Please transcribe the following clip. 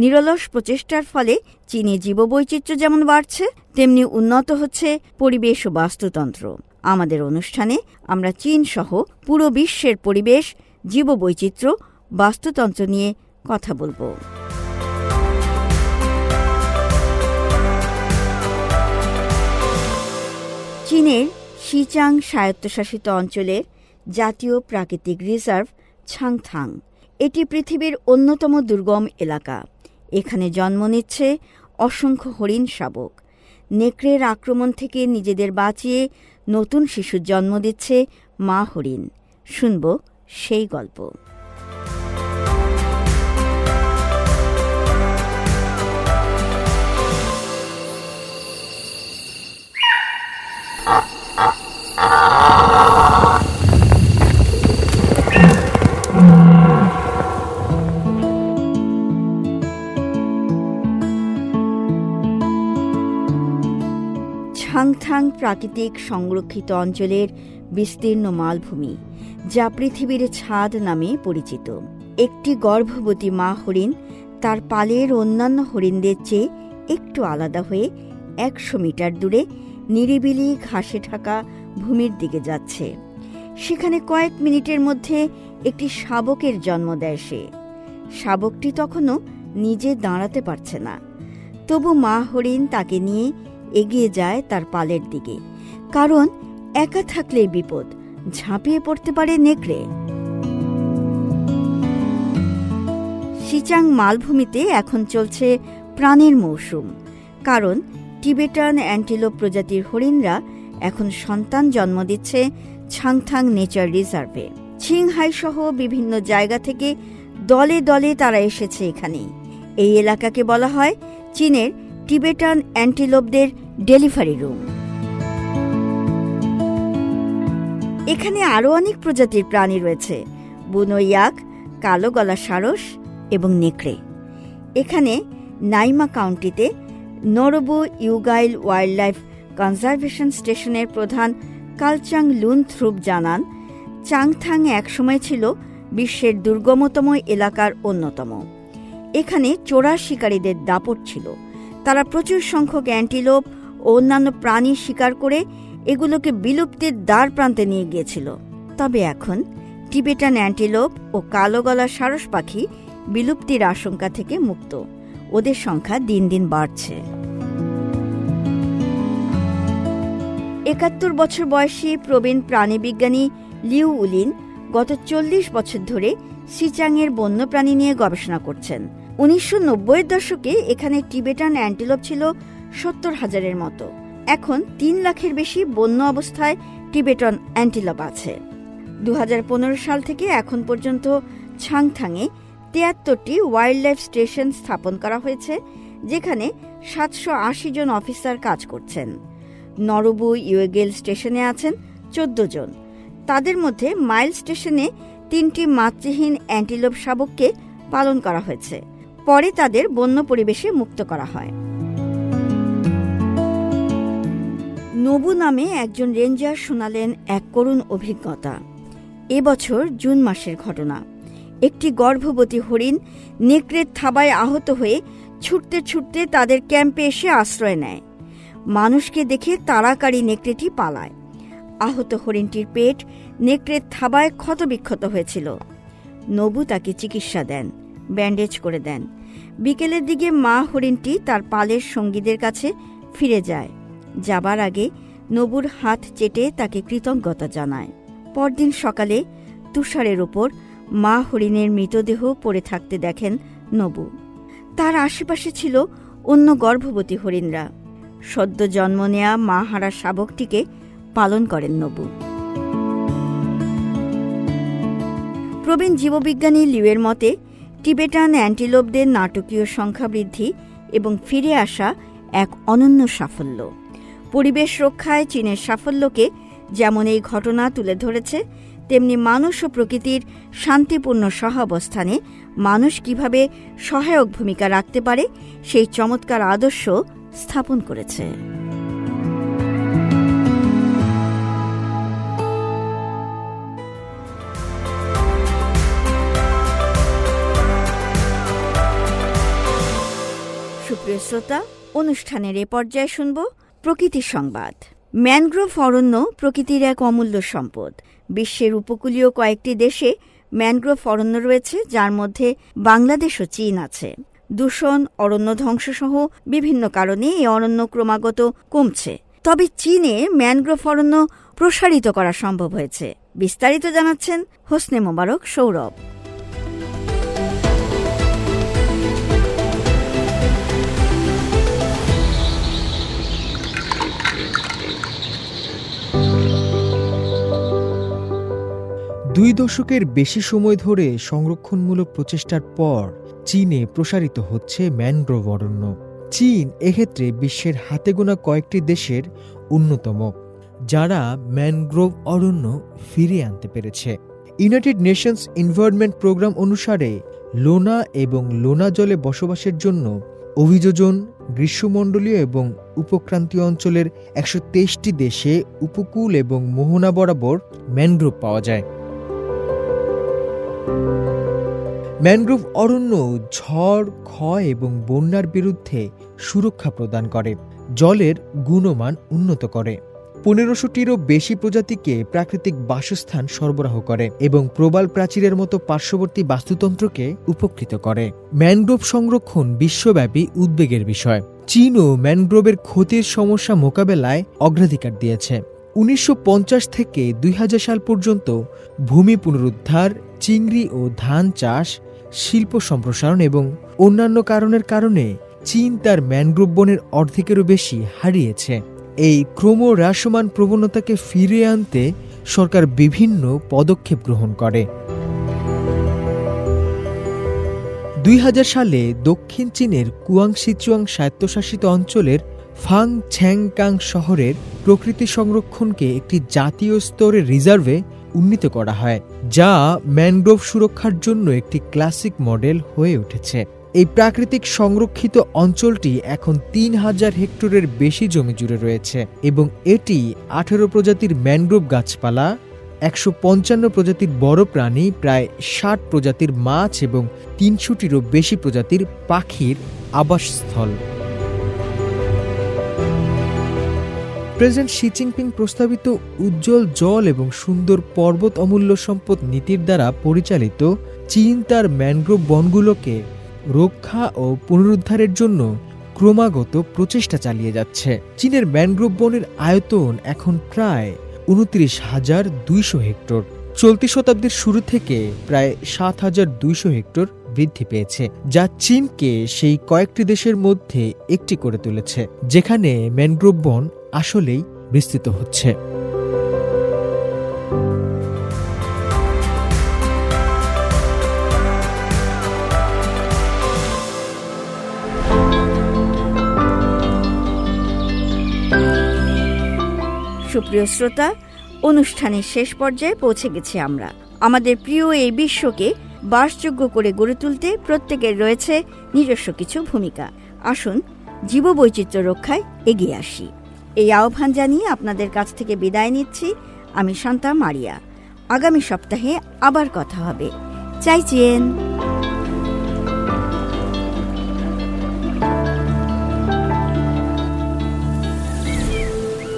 নিরলস প্রচেষ্টার ফলে চীনে জীববৈচিত্র্য যেমন বাড়ছে, তেমনি উন্নত হচ্ছে পরিবেশ ও বাস্তুতন্ত্র। আমাদের অনুষ্ঠানে আমরা চীন সহ পুরো বিশ্বের পরিবেশ, জীববৈচিত্র্য, বাস্তুতন্ত্র নিয়ে কথা বলব। চীনের শিচাং স্বায়ত্তশাসিত অঞ্চলের জাতীয় প্রাকৃতিক রিজার্ভ ছাংথাং। এটি পৃথিবীর অন্যতম দুর্গম এলাকা। এখানে জন্ম নিচ্ছে অসংখ্য হরিণ শাবক। নেকড়ের আক্রমণ থেকে নিজেদের বাঁচিয়ে নতুন শিশুর জন্ম দিচ্ছে মা হরিণ। শুনব সেই গল্প। ছাংথাং প্রাকৃতিক সংরক্ষিত অঞ্চলের বিস্তীর্ণ মালভূমি, যা পৃথিবীর ছাদ নামে পরিচিত। একটি গর্ভবতী মা হরিণ তার পালের অন্যান্য হরিণদের চেয়ে একটু আলাদা হয়ে একশো মিটার দূরে নিরিবিলি ঘাসে ঢাকা ভূমির দিকে যাচ্ছে। সেখানে কয়েক মিনিটের মধ্যে একটি শাবকের জন্ম দেয় সে। শাবকটি তখনও নিজে দাঁড়াতে পারছে না। তবু মা হরিণ তাকে নিয়ে এগিয়ে যায় তার পালের দিকে। কারণ একা থাকলেই বিপদ, ঝাঁপিয়ে পড়তে পারে নেকড়ে। সিচাং মালভূমিতে এখন চলছে প্রাণের মৌসুম। কারণ টিবেটান অ্যান্টিলোপ প্রজাতির হরিণরা এখন সন্তান জন্ম দিচ্ছে ছাংথাং নেচার রিজার্ভে। ছিংহাই সহ বিভিন্ন জায়গা থেকে দলে দলে তারা এসেছে এখানে। এই এলাকাকে বলা হয় চীনের টিবেটান অ্যান্টিলোপদের ডেলিভারি রুম। এখানে আরও অনেক প্রজাতির প্রাণী রয়েছে বুনো ইয়াক কালো গলা সারস এবং নেকড়ে। এখানে নাইমা কাউন্টিতে নরবু ইউগাইল ওয়াইল্ড লাইফ কনজারভেশন স্টেশনের প্রধান কালচাং লুন থ্রুপ জানান, চাংথাং একসময় ছিল বিশ্বের দুর্গমতম এলাকার অন্যতম। এখানে চোরা শিকারীদের দাপট ছিল। তারা প্রচুর সংখ্যক অ্যান্টিলোপ ও অন্যান্য প্রাণী শিকার করে এগুলোকে বিলুপ্তির দ্বার প্রান্তে নিয়ে গিয়েছিল। তবে এখন টিবেটান অ্যান্টিলোপ ও কালো গলা সারস পাখি বিলুপ্তির আশঙ্কা থেকে মুক্ত। ওদের সংখ্যা দিন দিন বাড়ছে। একাত্তর বছর বয়সী প্রবীণ প্রাণীবিজ্ঞানী লিউ উলিন গত চল্লিশ বছর ধরে সিচাংয়ের বন্যপ্রাণী নিয়ে গবেষণা করছেন। উনিশশো নব্বইয়ের দশকে এখানে টিবেটান অ্যান্টিলোপ ছিল সত্তর হাজারের মতো। এখন তিন লাখের বেশি বন্য অবস্থায় টিবেটন অ্যান্টিলোপ আছে। দু হাজার পনেরো সাল থেকে এখন পর্যন্ত ছাংথাংয়ে তিয়াত্তরটি ওয়াইল্ড লাইফ স্টেশন স্থাপন করা হয়েছে, যেখানে সাতশো আশি জন অফিসার কাজ করছেন। নরবু ইউএগেল স্টেশনে আছেন চোদ্দ জন। তাদের মধ্যে মাইল স্টেশনে তিনটি মাতৃহীন অ্যান্টিলোপ শাবককে পালন করা হয়েছে। পরে তাদের বন্য পরিবেশে মুক্ত করা হয়। নবু নামে একজন রেঞ্জার শোনালেন এক করুণ অভিজ্ঞতা। এবছর জুন মাসের ঘটনা। একটি গর্ভবতী হরিণ নেকড়ের থাবায় আহত হয়ে ছুটতে ছুটতে তাদের ক্যাম্পে এসে আশ্রয় নেয়। মানুষকে দেখে তাড়াকাড়ি নেকড়েটি পালায়। আহত হরিণটির পেট নেকড়ের থাবায় ক্ষতবিক্ষত হয়েছিল। নবু তাকে চিকিৎসা দেন। ব্যান্ডেজ করে দেন। বিকেলের দিকে মা হরিণটি তার পালের সঙ্গীদের কাছে ফিরে যায়। যাবার আগে নবুর হাত চেটে তাকে কৃতজ্ঞতা জানায়। পরদিন সকালে তুষারের ওপর মা হরিণের মৃতদেহ পড়ে থাকতে দেখেন নবু। তার আশেপাশে ছিল অন্য গর্ভবতী হরিণরা। সদ্য জন্ম নেয়া মা হারা শাবকটিকে পালন করেন নবু। প্রবীণ জীববিজ্ঞানী লিউয়ের মতে টিবেটান অ্যান্টিলোপদের নাটকীয় সংখ্যা বৃদ্ধি এবং ফিরে আসা এক অনন্য সাফল্য। পরিবেশ রক্ষায় চীনের সাফল্যকে যেমন এই ঘটনা তুলে ধরেছে, তেমনি মানুষ ও প্রকৃতির শান্তিপূর্ণ সহাবস্থানে মানুষ কীভাবে সহায়ক ভূমিকা রাখতে পারে, সেই চমৎকার আদর্শ স্থাপন করেছে। সুপ্রিয় শ্রোতা, অনুষ্ঠানের এ পর্যায়ে শুনব প্রকৃতির সংবাদ। ম্যানগ্রোভ অরণ্য প্রকৃতির এক অমূল্য সম্পদ। বিশ্বের উপকূলীয় কয়েকটি দেশে ম্যানগ্রোভ অরণ্য রয়েছে, যার মধ্যে বাংলাদেশ ও চীন আছে। দূষণ, অরণ্য ধ্বংসসহ বিভিন্ন কারণে এই অরণ্য ক্রমাগত কমছে। তবে চীনে ম্যানগ্রোভ অরণ্য প্রসারিত করা সম্ভব হয়েছে, বিস্তারিত জানাচ্ছেন হোসনে মোবারক সৌরভ। দুই দশকের বেশি সময় ধরে সংরক্ষণমূলক প্রচেষ্টার পর চীনে প্রসারিত হচ্ছে ম্যানগ্রোভ অরণ্য। চীন এক্ষেত্রে বিশ্বের হাতে গোনা কয়েকটি দেশের অন্যতম, যারা ম্যানগ্রোভ অরণ্য ফিরিয়ে আনতে পেরেছে। ইউনাইটেড নেশনস এনভায়রনমেন্ট প্রোগ্রাম অনুসারে, লোনা এবং লোনা জলে বসবাসের জন্য অভিযোজন, গ্রীষ্মমণ্ডলীয় এবং উপক্রান্তীয় অঞ্চলের একশো তেইশটি দেশে উপকূল এবং মোহনা বরাবর ম্যানগ্রোভ পাওয়া যায়। ম্যানগ্রোভ অরণ্য ঝড়, ক্ষয় এবং বন্যার বিরুদ্ধে সুরক্ষা প্রদান করে। জলের গুণমান উন্নত করে। পনেরোশোটিরও বেশি প্রজাতিকে প্রাকৃতিক বাসস্থান সরবরাহ করে এবং প্রবাল প্রাচীরের মতো পার্শ্ববর্তী বাস্তুতন্ত্রকে উপকৃত করে। ম্যানগ্রোভ সংরক্ষণ বিশ্বব্যাপী উদ্বেগের বিষয়। চীনও ম্যানগ্রোভের ক্ষতির সমস্যা মোকাবেলায় অগ্রাধিকার দিয়েছে। উনিশশো পঞ্চাশ থেকে দুই হাজার সাল পর্যন্ত ভূমি পুনরুদ্ধার চিংড়ি ও ধান চাষ, শিল্প সম্প্রসারণ এবং অন্যান্য কারণের কারণে চীন তার ম্যানগ্রোভ বনের অর্ধেকেরও বেশি হারিয়েছে। এই ক্রমহ্রাসমান প্রবণতাকে ফিরিয়ে আনতে সরকার বিভিন্ন পদক্ষেপ গ্রহণ করে। দুই হাজার সালে দক্ষিণ চীনের কুয়াংশিচুয়াং স্বায়ত্তশাসিত অঞ্চলের ফাং ছ্যাংকাং শহরের প্রকৃতি সংরক্ষণকে একটি জাতীয় স্তরের রিজার্ভে উন্নীত করা হয়, যা ম্যানগ্রোভ সুরক্ষার জন্য একটি ক্লাসিক মডেল হয়ে উঠেছে। এই প্রাকৃতিক সংরক্ষিত অঞ্চলটি এখন তিন হাজার হেক্টরের বেশি জমি জুড়ে রয়েছে এবং এটি আঠেরো প্রজাতির ম্যানগ্রোভ গাছপালা, একশো পঞ্চান্ন প্রজাতির বড় প্রাণী, প্রায় ষাট প্রজাতির মাছ এবং তিনশোটিরও বেশি প্রজাতির পাখির আবাসস্থল। প্রেসিডেন্ট শি জিনপিং প্রস্তাবিত উজ্জ্বল জল এবং সুন্দর পর্বত অমূল্য সম্পদ নীতির দ্বারা পরিচালিত চীন তার ম্যানগ্রোভ বনগুলোকে রক্ষা ও পুনরুদ্ধারের জন্য ক্রমাগত প্রচেষ্টা চালিয়ে যাচ্ছে। চীনের ম্যানগ্রোভ বনের আয়তন এখন প্রায় উনত্রিশ হাজার দুইশো হেক্টর। চলতি শতাব্দীর শুরু থেকে প্রায় সাত হাজার দুইশো হেক্টর বৃদ্ধি পেয়েছে, যা চীনকে সেই কয়েকটি দেশের মধ্যে একটি করে তুলেছে, যেখানে ম্যানগ্রোভ বন আসলেই বিস্তৃত হচ্ছে। সুপ্রিয় শ্রোতা, অনুষ্ঠানের শেষ পর্যায়ে পৌঁছে গেছি আমরা। আমাদের প্রিয় এই বিশ্বকে বাসযোগ্য করে গড়ে তুলতে প্রত্যেকের রয়েছে নিজস্ব কিছু ভূমিকা। আসুন জীববৈচিত্র্য রক্ষায় এগিয়ে আসি। এই আহ্বান জানিয়ে আপনাদের কাছ থেকে বিদায় নিচ্ছি। আমি শান্তা মারিয়া। আগামী সপ্তাহে আবার কথা হবে। চাইছেন